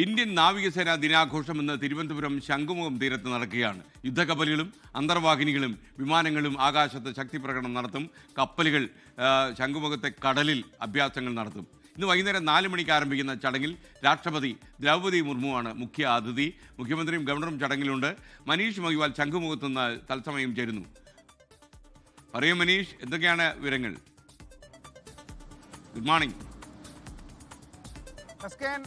Indian നാവികസേന ദിനാഘോഷം ഇന്ന് തിരുവനന്തപുരം ശംഖുമുഖം തീരത്ത് നടക്കുകയാണ്. യുദ്ധകപ്പലുകളും അന്തർവാഹിനികളും വിമാനങ്ങളും ആകാശത്ത് ശക്തി പ്രകടനം നടത്തും. കപ്പലുകൾ ശംഖുമുഖത്തെ കടലിൽ അഭ്യാസങ്ങൾ നടത്തും. ഇന്ന് വൈകുന്നേരം നാല് മണിക്ക് ആരംഭിക്കുന്ന ചടങ്ങിൽ രാഷ്ട്രപതി ദ്രൗപദി മുർമുവാണ് മുഖ്യ അതിഥി. മുഖ്യമന്ത്രിയും ഗവർണറും ചടങ്ങിലുണ്ട്. മനീഷ് മഹിവാൽ ശംഖുമുഖത്ത് നിന്ന് തത്സമയം ചേരുന്നു. പറയൂ മനീഷ് എന്തൊക്കെയാണ് വിവരങ്ങൾ? Good morning. S K N,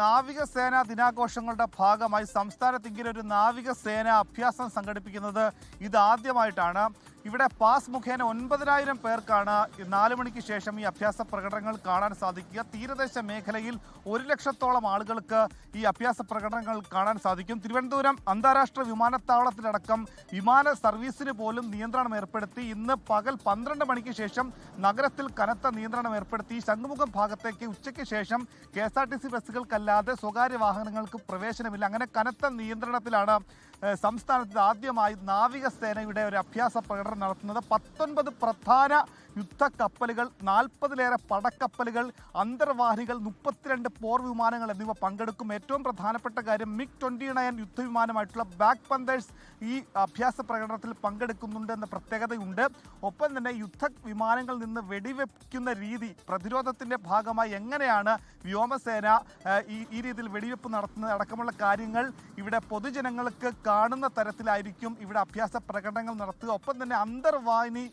നാവികസേന ദിനാഘോഷങ്ങളുടെ ഭാഗമായി സംസ്ഥാനത്ത് ഇങ്ങനെ ഒരു നാവികസേന അഭ്യാസം സംഘടിപ്പിക്കുന്നത് ഇതാദ്യമായിട്ടാണ്. ഇവിടെ പാസ് മുഖേന ഒൻപതിനായിരം പേർക്കാണ് നാല് മണിക്ക് ശേഷം ഈ അഭ്യാസ പ്രകടനങ്ങൾ കാണാൻ സാധിക്കുക. തീരദേശ മേഖലയിൽ ഒരു ലക്ഷത്തോളം ആളുകൾക്ക് ഈ അഭ്യാസ പ്രകടനങ്ങൾ കാണാൻ സാധിക്കും. തിരുവനന്തപുരം അന്താരാഷ്ട്ര വിമാനത്താവളത്തിലടക്കം വിമാന സർവീസിന് പോലും നിയന്ത്രണം ഏർപ്പെടുത്തി. ഇന്ന് പകൽ പന്ത്രണ്ട് മണിക്ക് ശേഷം നഗരത്തിൽ കനത്ത നിയന്ത്രണം ഏർപ്പെടുത്തി. ശംഖുമുഖം ഭാഗത്തേക്ക് ഉച്ചയ്ക്ക് ശേഷം K S R T C ബസ്സുകൾക്കല്ലാതെ സ്വകാര്യ വാഹനങ്ങൾക്ക് പ്രവേശനമില്ല. അങ്ങനെ കനത്ത നിയന്ത്രണത്തിലാണ് സംസ്ഥാനത്ത് ആദ്യമായി നാവികസേനയുടെ ഒരു അഭ്യാസ പ്രകടനം നടത്തുന്നത്. പത്തൊൻപത് പ്രധാന യുദ്ധക്കപ്പലുകൾ നാൽപ്പതിലേറെ പടക്കപ്പലുകൾ അന്തർവാഹിനികൾ മുപ്പത്തിരണ്ട് പോർ വിമാനങ്ങൾ എന്നിവ പങ്കെടുക്കും. ഏറ്റവും പ്രധാനപ്പെട്ട കാര്യം മിഗ് ട്വന്റി നയൻ യുദ്ധവിമാനമായിട്ടുള്ള ബാക്ക് പന്തേഴ്സ് ഈ അഭ്യാസ പ്രകടനത്തിൽ പങ്കെടുക്കുന്നുണ്ട് എന്ന പ്രത്യേകതയുണ്ട്. ഒപ്പം തന്നെ യുദ്ധ വിമാനങ്ങളിൽ നിന്ന് വെടിവെക്കുന്ന രീതി പ്രതിരോധത്തിന്റെ ഭാഗമായി എങ്ങനെയാണ് വ്യോമസേന ഈ ഈ രീതിയിൽ വെടിവെപ്പ് നടത്തുന്നത് അടക്കമുള്ള കാര്യങ്ങൾ ഇവിടെ പൊതുജനങ്ങൾക്ക് കാണുന്ന തരത്തിലായിരിക്കും ഇവിടെ അഭ്യാസ പ്രകടനങ്ങൾ നടത്തുക. ഒപ്പം തന്നെ അന്തർവാഹിനി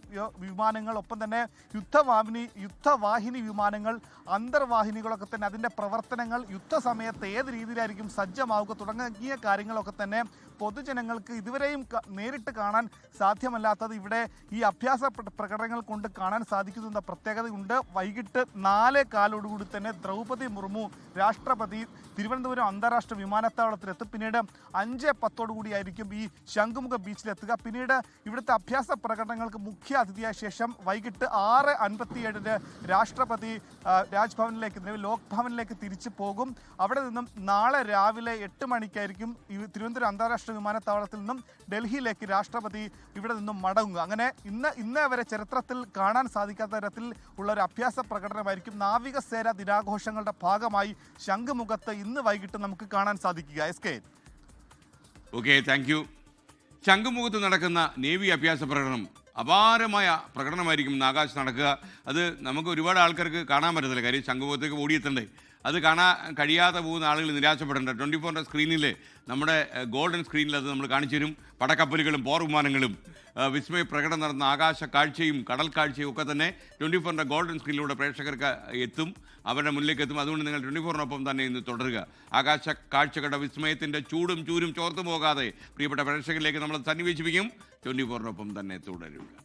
വിമാനങ്ങൾ ഒപ്പം തന്നെ യുദ്ധവാഹിനി യുദ്ധവാഹിനി വിമാനങ്ങൾ അന്തർവാഹിനികളൊക്കെ തന്നെ അതിന്റെ പ്രവർത്തനങ്ങൾ യുദ്ധസമയത്ത് ഏത് രീതിയിലായിരിക്കും സജ്ജമാവുക തുടങ്ങിയ കാര്യങ്ങളൊക്കെ തന്നെ പൊതുജനങ്ങൾക്ക് ഇതുവരെയും നേരിട്ട് കാണാൻ സാധ്യമല്ലാത്തത് ഇവിടെ ഈ അഭ്യാസ പ്രകടനങ്ങൾ കൊണ്ട് കാണാൻ സാധിക്കുന്ന പ്രത്യേകതയുണ്ട്. വൈകിട്ട് നാലേ കാലോടുകൂടി തന്നെ ദ്രൗപദി മുർമു രാഷ്ട്രപതി തിരുവനന്തപുരം അന്താരാഷ്ട്ര വിമാനത്താവളത്തിലെത്തും. പിന്നീട് അഞ്ച് പത്തോടുകൂടിയായിരിക്കും ഈ ശംഖുമുഖ ബീച്ചിലെത്തുക. പിന്നീട് ഇവിടുത്തെ അഭ്യാസ പ്രകടനങ്ങൾക്ക് മുഖ്യ അതിഥിയായ ശേഷം വൈകിട്ട് ആറ് അൻപത്തിയേഴിന് രാഷ്ട്രപതി രാജ്ഭവനിലേക്ക് നിലവിൽ ലോക് ഭവനിലേക്ക് തിരിച്ചു പോകും. അവിടെ നിന്നും നാളെ രാവിലെ എട്ട് മണിക്കായിരിക്കും തിരുവനന്തപുരം അന്താരാഷ്ട്ര വിമാനത്താവളത്തിൽ നിന്നും ഡൽഹിയിലേക്ക് രാഷ്ട്രപതി ഇവിടെ നിന്നും മടങ്ങുക. അങ്ങനെ ഇന്ന് ഇന്നേ വരെ ചരിത്രത്തിൽ കാണാൻ സാധിക്കാത്ത തരത്തിൽ ഉള്ള ഒരു അഭ്യാസ പ്രകടനമായിരിക്കും നാവികസേന ദിനാഘോഷങ്ങളുടെ ഭാഗമായി ശംഖുമുഖത്ത് ഇന്ന് വൈകിട്ട് നമുക്ക് കാണാൻ സാധിക്കുക. S K. Okay thank you ശംഖുമുഖത്ത് നടക്കുന്ന നേവി അഭ്യാസ പ്രകടനം അപാരമായ പ്രകടനമായിരിക്കും ആകാശത്ത് നടക്കുക. അത് നമുക്ക് ഒരുപാട് ആൾക്കാർക്ക് കാണാൻ പറ്റത്തില്ല. കാര്യം ശംഖുമുഖത്തേക്ക് ഓടിയെത്തണ്ടേ? അത് കാണാൻ കഴിയാതെ പോകുന്ന ആളുകൾ നിരാശപ്പെടേണ്ട ട്വന്റി ഫോറിന്റെ സ്ക്രീനിൽ നമ്മുടെ ഗോൾഡൻ സ്ക്രീനിൽ അത് നമ്മൾ കാണിച്ചു തരും. പടക്കപ്പലുകളും പോർ വിമാനങ്ങളും വിസ്മയ പ്രകടനം നടന്ന ആകാശ കാഴ്ചയും കടൽ കാഴ്ചയും ഒക്കെ തന്നെ ട്വന്റി ഫോറിന്റെ ഗോൾഡൻ സ്ക്രീനിലൂടെ പ്രേക്ഷകർക്ക് എത്തും അവരുടെ മുന്നിലേക്ക് എത്തും. അതുകൊണ്ട് നിങ്ങൾ ട്വന്റി ഫോറിനൊപ്പം തന്നെ ഇന്ന് തുടരുക. ആകാശ കാഴ്ചകളുടെ വിസ്മയത്തിന്റെ ചൂടും ചൂരും ചോർത്തു പോകാതെ പ്രിയപ്പെട്ട പ്രേക്ഷകരിലേക്ക് നമ്മൾ സന്നിവേശിപ്പിക്കും. ട്വന്റി ഫോറിനൊപ്പം തന്നെ തുടരുക.